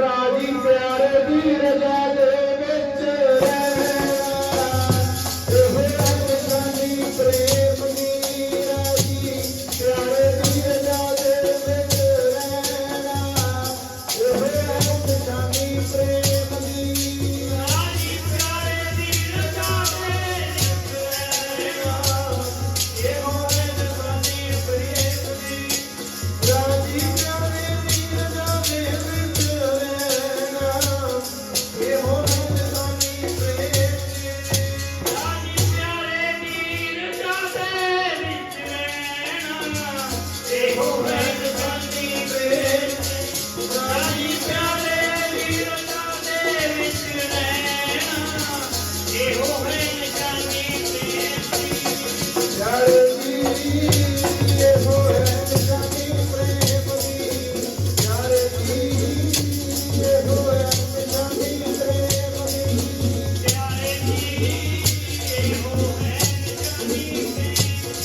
राजी प्यारे धीरजा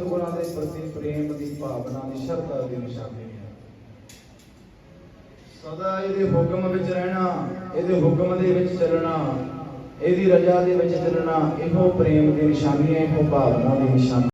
ਸਤਿਗੁਰਾਂ ਦੇ ਪ੍ਰਤੀ ਪ੍ਰੇਮ ਦੀ ਭਾਵਨਾ ਦੀ ਸ਼ਰਧਾ ਦੀ ਨਿਸ਼ਾਨੀ ਹੈ। ਸਦਾ ਇਹਦੇ ਹੁਕਮ ਵਿੱਚ ਰਹਿਣਾ, ਇਹਦੇ ਹੁਕਮ ਦੇ ਵਿੱਚ ਚੱਲਣਾ, ਇਹਦੀ ਰਜ਼ਾ ਦੇ ਵਿੱਚ ਚੱਲਣਾ, ਇਹੋ ਪ੍ਰੇਮ ਦੀ ਨਿਸ਼ਾਨੀ ਹੈ, ਇਹੋ ਭਾਵਨਾ ਦੀ ਨਿਸ਼ਾਨੀ